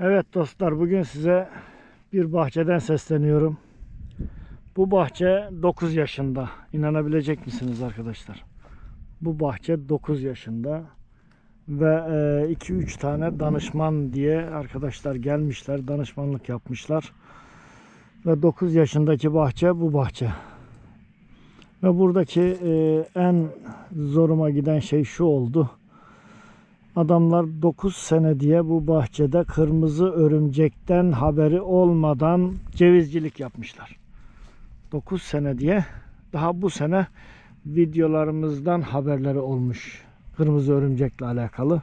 Evet dostlar bugün size bir bahçeden sesleniyorum. Bu bahçe 9 yaşında. İnanabilecek misiniz arkadaşlar? Bu bahçe 9 yaşında ve 2-3 tane danışman diye arkadaşlar gelmişler, danışmanlık yapmışlar. Ve 9 yaşındaki bahçe bu bahçe. Ve buradaki e, en zoruma giden şey şu oldu. Adamlar 9 sene diye bu bahçede kırmızı örümcekten haberi olmadan cevizcilik yapmışlar. 9 sene diye daha bu sene videolarımızdan haberleri olmuş. Kırmızı örümcekle alakalı.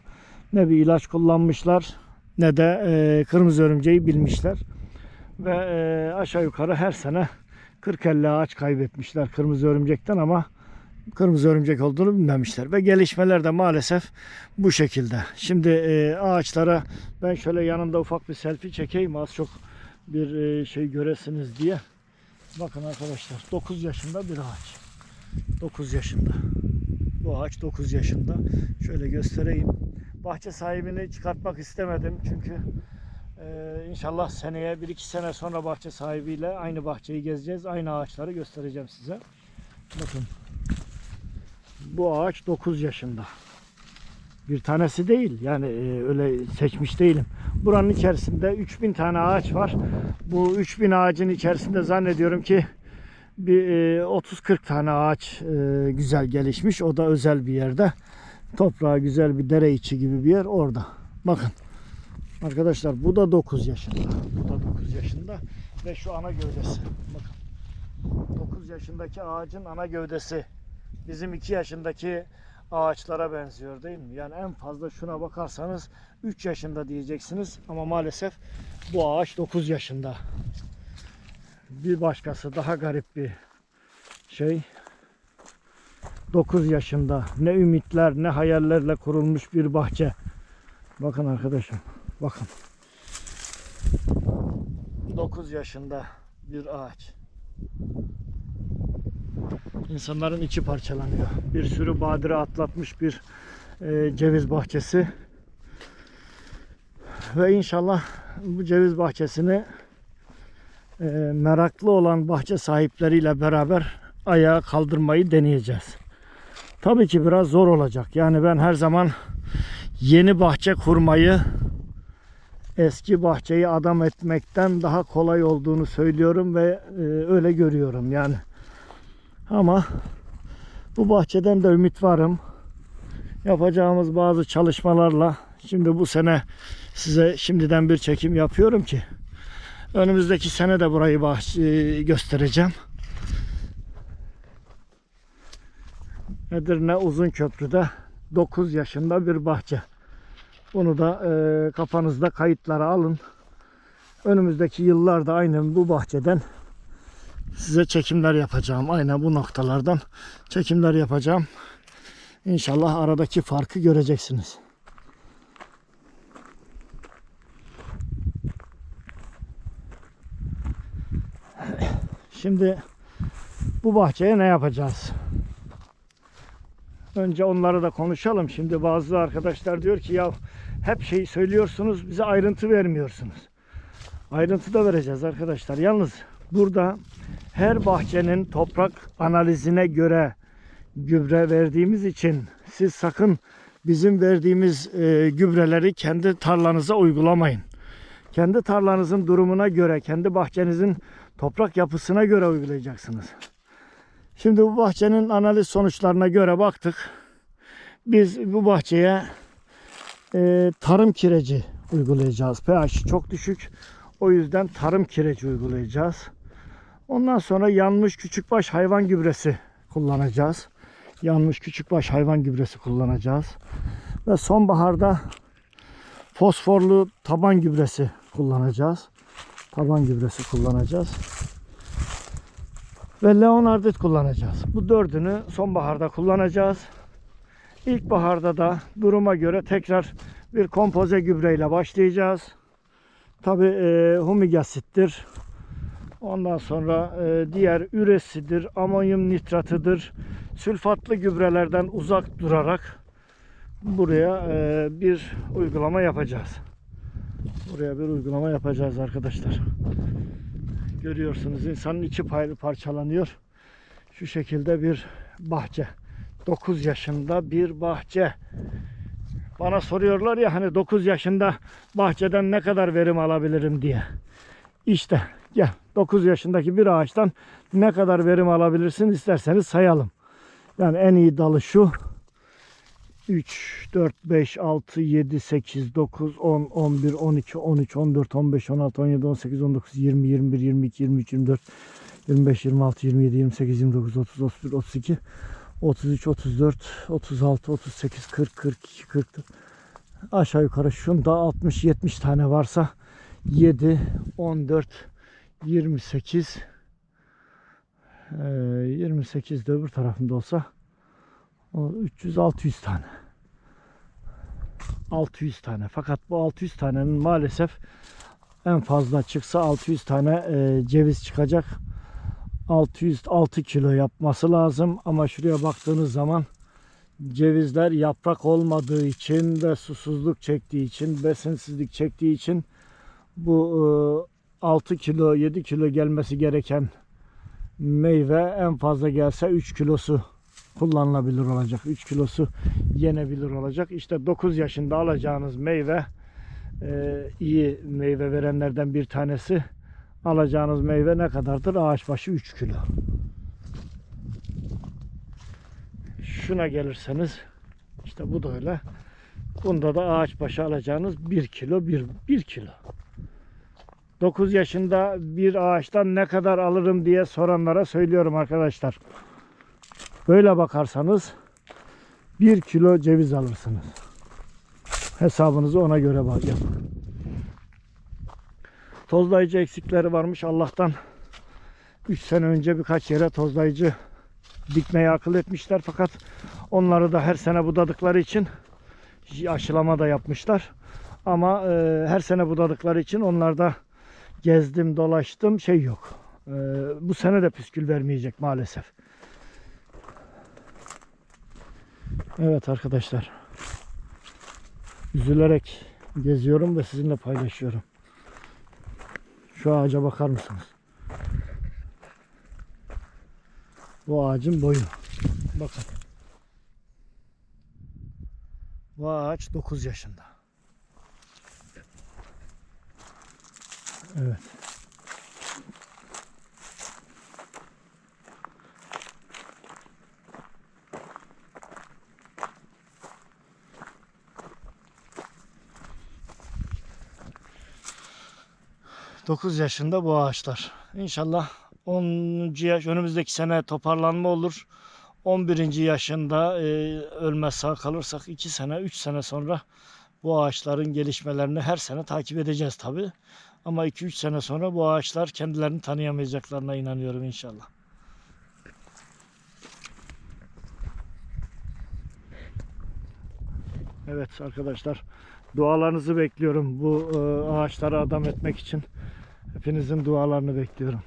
Ne bir ilaç kullanmışlar ne de e, kırmızı örümceği bilmişler. Ve e, aşağı yukarı her sene 40-50 ağaç kaybetmişler kırmızı örümcekten ama kırmızı örümcek olduğunu bilmemişler. Ve gelişmeler de maalesef bu şekilde. Şimdi e, ağaçlara ben şöyle yanında ufak bir selfie çekeyim az çok bir e, şey göresiniz diye. Bakın arkadaşlar 9 yaşında bir ağaç. 9 yaşında. Bu ağaç 9 yaşında. Şöyle göstereyim. Bahçe sahibini çıkartmak istemedim çünkü e, inşallah seneye 1-2 sene sonra bahçe sahibiyle aynı bahçeyi gezeceğiz. Aynı ağaçları göstereceğim size. Bakın bu ağaç 9 yaşında. Bir tanesi değil. Yani e, öyle seçmiş değilim. Buranın içerisinde 3000 tane ağaç var. Bu 3000 ağacın içerisinde zannediyorum ki bir e, 30-40 tane ağaç e, güzel gelişmiş. O da özel bir yerde. Toprağı güzel bir dere içi gibi bir yer orada. Bakın. Arkadaşlar bu da 9 yaşında. Bu da 9 yaşında ve şu ana gövdesi. Bakın. 9 yaşındaki ağacın ana gövdesi bizim 2 yaşındaki ağaçlara benziyor değil mi? Yani en fazla şuna bakarsanız 3 yaşında diyeceksiniz ama maalesef bu ağaç 9 yaşında. Bir başkası daha garip bir şey. 9 yaşında ne ümitler ne hayallerle kurulmuş bir bahçe. Bakın arkadaşım bakın. 9 yaşında bir ağaç. İnsanların içi parçalanıyor. Bir sürü badire atlatmış bir e, ceviz bahçesi. Ve inşallah bu ceviz bahçesini e, meraklı olan bahçe sahipleriyle beraber ayağa kaldırmayı deneyeceğiz. Tabii ki biraz zor olacak. Yani ben her zaman yeni bahçe kurmayı eski bahçeyi adam etmekten daha kolay olduğunu söylüyorum ve e, öyle görüyorum yani. Ama bu bahçeden de ümit varım. Yapacağımız bazı çalışmalarla şimdi bu sene size şimdiden bir çekim yapıyorum ki önümüzdeki sene de burayı bahçe göstereceğim. Edirne Uzun Köprü'de 9 yaşında bir bahçe. Bunu da e, kafanızda kayıtlara alın. Önümüzdeki yıllarda aynen bu bahçeden size çekimler yapacağım. Aynen bu noktalardan çekimler yapacağım. İnşallah aradaki farkı göreceksiniz. Şimdi bu bahçeye ne yapacağız? Önce onları da konuşalım. Şimdi bazı arkadaşlar diyor ki ya hep şeyi söylüyorsunuz bize ayrıntı vermiyorsunuz. Ayrıntı da vereceğiz arkadaşlar. Yalnız burada her bahçenin toprak analizine göre gübre verdiğimiz için siz sakın bizim verdiğimiz e, gübreleri kendi tarlanıza uygulamayın. Kendi tarlanızın durumuna göre, kendi bahçenizin toprak yapısına göre uygulayacaksınız. Şimdi bu bahçenin analiz sonuçlarına göre baktık. Biz bu bahçeye e, tarım kireci uygulayacağız. pH çok düşük. O yüzden tarım kireci uygulayacağız. Ondan sonra yanmış küçükbaş hayvan gübresi kullanacağız. Yanmış küçükbaş hayvan gübresi kullanacağız. Ve sonbaharda fosforlu taban gübresi kullanacağız. Taban gübresi kullanacağız. Ve leonardit kullanacağız. Bu dördünü sonbaharda kullanacağız. İlkbaharda da duruma göre tekrar bir kompoze gübreyle başlayacağız. Tabi e, asittir. Ondan sonra e, diğer üresidir, amonyum nitratıdır. Sülfatlı gübrelerden uzak durarak buraya e, bir uygulama yapacağız. Buraya bir uygulama yapacağız arkadaşlar. Görüyorsunuz insanın içi parçalanıyor. Şu şekilde bir bahçe. 9 yaşında bir bahçe. Bana soruyorlar ya hani 9 yaşında bahçeden ne kadar verim alabilirim diye. İşte gel 9 yaşındaki bir ağaçtan ne kadar verim alabilirsin isterseniz sayalım. Yani en iyi dalı şu. 3, 4, 5, 6, 7, 8, 9, 10, 11, 12, 13, 14, 15, 16, 17, 18, 19, 20, 21, 22, 23, 24, 25, 26, 27, 28, 29, 30, 31, 32, 33, 34, 36, 38, 40, 42, 44. Aşağı yukarı şunda 60-70 tane varsa 7, 14, 28, eee, 28 de öbür tarafında olsa o 300-600 tane. 600 tane. Fakat bu 600 tanenin maalesef en fazla çıksa 600 tane ceviz çıkacak. 606 kilo yapması lazım ama şuraya baktığınız zaman cevizler yaprak olmadığı için ve susuzluk çektiği için, besinsizlik çektiği için bu 6 kilo 7 kilo gelmesi gereken meyve en fazla gelse 3 kilosu kullanılabilir olacak. 3 kilosu yenebilir olacak. İşte 9 yaşında alacağınız meyve e, iyi meyve verenlerden bir tanesi. Alacağınız meyve ne kadardır? Ağaç başı 3 kilo. Şuna gelirseniz işte bu da öyle. Bunda da ağaç başı alacağınız 1 kilo 1, 1 kilo. 9 yaşında bir ağaçtan ne kadar alırım diye soranlara söylüyorum arkadaşlar. Böyle bakarsanız 1 kilo ceviz alırsınız. Hesabınızı ona göre yapın. Tozlayıcı eksikleri varmış Allah'tan. 3 sene önce birkaç yere tozlayıcı dikmeyi akıl etmişler fakat onları da her sene budadıkları için aşılama da yapmışlar. Ama e, her sene budadıkları için onlarda gezdim dolaştım şey yok. E, bu sene de püskül vermeyecek maalesef. Evet arkadaşlar. Üzülerek geziyorum ve sizinle paylaşıyorum. Şu ağaca bakar mısınız? Bu ağacın boyu. Bakın. Bu ağaç 9 yaşında. Evet. Dokuz yaşında bu ağaçlar. İnşallah 10. yaş önümüzdeki sene toparlanma olur. 11. yaşında e, ölmez sağ kalırsak 2 sene 3 sene sonra bu ağaçların gelişmelerini her sene takip edeceğiz tabi. Ama 2-3 sene sonra bu ağaçlar kendilerini tanıyamayacaklarına inanıyorum inşallah. Evet arkadaşlar dualarınızı bekliyorum bu e, ağaçları adam etmek için. Hepinizin dualarını bekliyorum.